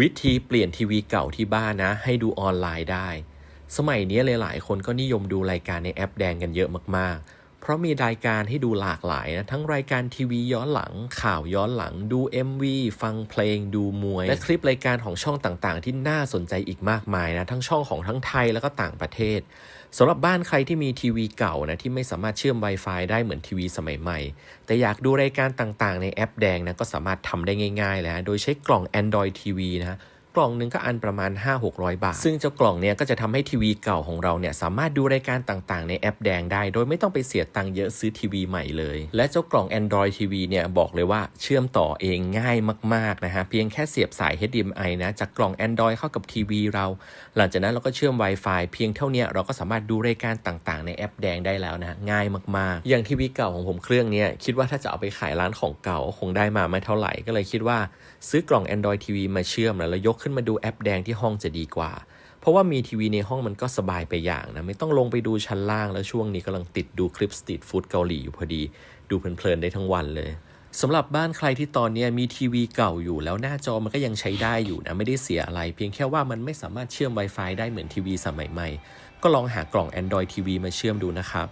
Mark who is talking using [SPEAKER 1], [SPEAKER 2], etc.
[SPEAKER 1] วิธีเปลี่ยนทีวีเก่าที่บ้านนะ ให้ดูออนไลน์ได้ สมัยนี้หลายๆ คนก็นิยมดูรายการในแอปแดงกันเยอะมากๆ เพราะมีรายการให้ดูหลากหลายนะ ทั้งรายการทีวีย้อนหลัง ข่าวย้อนหลัง ดู MV ฟังเพลงดูมวย และคลิปรายการของช่องต่างๆ ที่น่าสนใจอีกมากมายนะ ทั้งช่องของทั้งไทยแล้วก็ต่างประเทศสำหรับบ้านใครที่มีทีวีเก่านะที่ไม่สามารถเชื่อม Wi-Fi ได้เหมือนทีวีสมัยใหม่ แต่อยากดูรายการต่างๆ ในแอปแดงนะก็สามารถทำได้ง่ายๆแล้วโดยใช้กล่อง Android TV นะฮะ กล่องหนึ่งก็อันประมาณ 5-600 บาท ซึ่งเจ้ากล่องเนี้ยก็จะทำให้ทีวีเก่าของเราเนี่ยสามารถดูรายการต่างๆ ในแอปแดงได้ โดยไม่ต้องไปเสียตังค์เยอะซื้อทีวีใหม่เลย และเจ้ากล่อง Android TV เนี่ยบอกเลยว่าเชื่อมต่อเองง่ายมากๆนะฮะเพียงแค่เสียบสาย HDMI นะจากกล่อง Android เข้ากับทีวีเรา หลังจากนั้นเราก็เชื่อม Wi-Fi เพียงเท่านี้เราก็สามารถดูรายการต่างๆ ในแอปแดงได้แล้วนะง่ายมากๆ อย่างทีวีเก่าของผมเครื่องเนี้ยคิดว่าถ้าจะเอาไปขายร้านของเก่าคงได้มาไม่เท่าไหร่ก็เลยคิดว่า ซื้อกล่อง Android TV มาเชื่อมแล้วยกขึ้นมาดูแอปแดงที่ห้องจะดีกว่า เพราะว่ามีทีวีในห้องมันก็สบายไปอย่างนะ ไม่ต้องลงไปดูชั้นล่างแล้วช่วงนี้กำลังติดดูคลิปสตรีทฟู้ดเกาหลีอยู่พอดี ดูเพลินๆได้ทั้งวันเลยสำหรับบ้านใครที่ตอนนี้มีทีวีเก่าอยู่แล้วหน้าจอมันก็ยังใช้ได้อยู่นะ ไม่ได้เสียอะไร เพียงแค่ว่ามันไม่สามารถเชื่อม Wi-Fi ได้เหมือนทีวีสมัยใหม่ ก็ลองหากล่อง Android TV มาเชื่อมดูนะครับ